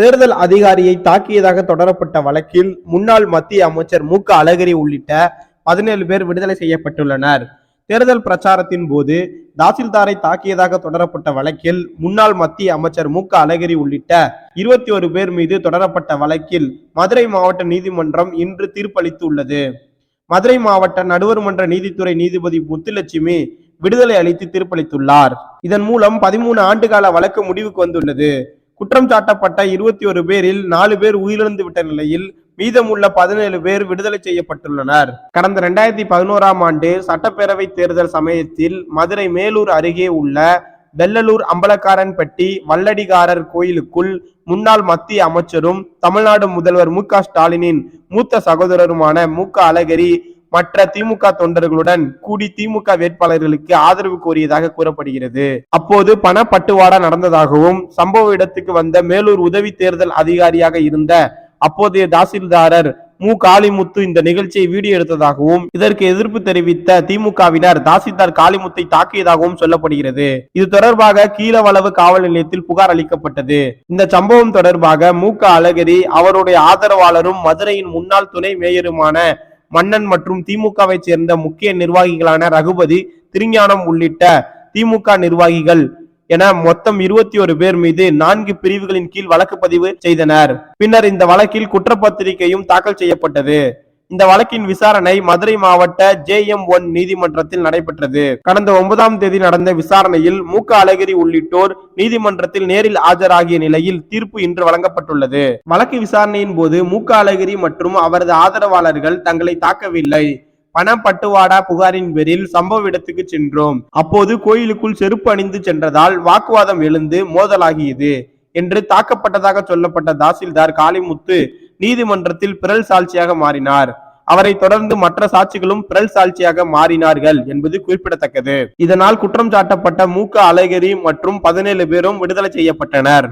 தேர்தல் அதிகாரியை தாக்கியதாக தொடரப்பட்ட வழக்கில் முன்னாள் மத்திய அமைச்சர் மு க அழகிரி உள்ளிட்ட பதினேழு பேர் விடுதலை செய்யப்பட்டுள்ளனர். தேர்தல் பிரச்சாரத்தின் போது தாசில்தாரை தாக்கியதாக தொடரப்பட்ட வழக்கில் முன்னாள் மத்திய அமைச்சர் மு க அழகிரி உள்ளிட்ட இருபத்தி ஒரு பேர் மீது தொடரப்பட்ட வழக்கில் மதுரை மாவட்ட நீதிமன்றம் இன்று தீர்ப்பளித்துள்ளது. மதுரை மாவட்ட நடுவர் மன்ற நீதித்துறை நீதிபதி முத்துலட்சுமி விடுதலை அளித்து தீர்ப்பளித்துள்ளார். இதன் மூலம் பதிமூணு ஆண்டுகால வழக்கு முடிவுக்கு வந்துள்ளது. குற்றம் சாட்டப்பட்ட இருபத்தி ஒரு பேரில் நாலு பேர் உயிரிழந்து விட்ட நிலையில் மீதமுள்ள பதினேழு பேர் விடுதலை செய்யப்பட்டுள்ளனர். கடந்த இரண்டாயிரத்தி பதினோராம் ஆண்டு சட்டப்பேரவை தேர்தல் சமயத்தில் மதுரை மேலூர் அருகே உள்ள வெள்ளலூர் அம்பலக்காரன்பட்டி வல்லடிகாரர் கோயிலுக்குள் முன்னாள் மத்திய அமைச்சரும் தமிழ்நாடு முதல்வர் மு க ஸ்டாலினின் மூத்த சகோதரருமான மு க அழகிரி மற்ற திமுக தொண்டர்களுடன் கூடி திமுக வேட்பாளர்களுக்கு ஆதரவு கோரியதாக கூறப்படுகிறது. அப்போது பணப்பட்டுவாடா நடந்ததாகவும் சம்பவ இடத்துக்கு வந்த மேலூர் உதவி தேர்தல் அதிகாரியாக இருந்த அப்போதைய தாசில்தாரர் மு. காளிமுத்து இந்த நிகழ்ச்சியை வீடியோ எடுத்ததாகவும் இதற்கு எதிர்ப்பு தெரிவித்த திமுகவினர் தாசில்தார் காளிமுத்தை தாக்கியதாகவும் சொல்லப்படுகிறது. இது தொடர்பாக கீழவளவு காவல் நிலையத்தில் புகார் அளிக்கப்பட்டது. இந்த சம்பவம் தொடர்பாக மு. க. அழகிரி அவருடைய ஆதரவாளரும் மதுரையின் முன்னாள் துணை மேயருமான மன்னன் மற்றும் திமுகவை சேர்ந்த முக்கிய நிர்வாகிகளான ரகுபதி திருஞானம் உள்ளிட்ட திமுக நிர்வாகிகள் என மொத்தம் இருபத்தி ஒரு பேர் மீது நான்கு பிரிவுகளின் கீழ் வழக்கு பதிவு செய்தனர். பின்னர் இந்த வழக்கில் குற்றப்பத்திரிகையும் தாக்கல் செய்யப்பட்டது. இந்த வழக்கின் விசாரணை மதுரை மாவட்ட ஜே எம் ஒன் நீதிமன்றத்தில் நடைபெற்றது. கடந்த ஒன்பதாம் தேதி நடந்த விசாரணையில் மு க. அழகிரி உள்ளிட்டோர் நீதிமன்றத்தில் நேரில் ஆஜராகிய நிலையில் தீர்ப்பு இன்று வழங்கப்பட்டுள்ளது. வழக்கு விசாரணையின் போது மு க. அழகிரி மற்றும் அவரது ஆதரவாளர்கள் தங்களை தாக்கவில்லை. பண பட்டுவாடா புகாரின் பேரில் சம்பவ இடத்துக்கு சென்றோம். அப்போது கோயிலுக்குள் செருப்பு அணிந்து சென்றதால் வாக்குவாதம் எழுந்து மோதலாகியது என்று தாக்கப்பட்டதாக சொல்லப்பட்ட தாசில்தார் காளிமுத்து நீதிமன்றத்தில் பிறல் சாட்சியாக மாறினார். அவரை தொடர்ந்து மற்ற சாட்சிகளும் பிறல் சாட்சியாக மாறினார்கள் என்பது குறிப்பிடத்தக்கது. இதனால் குற்றம் சாட்டப்பட்ட மூக்க அழகிரி மற்றும் பதினேழு பேரும் விடுதலை செய்யப்பட்டனர்.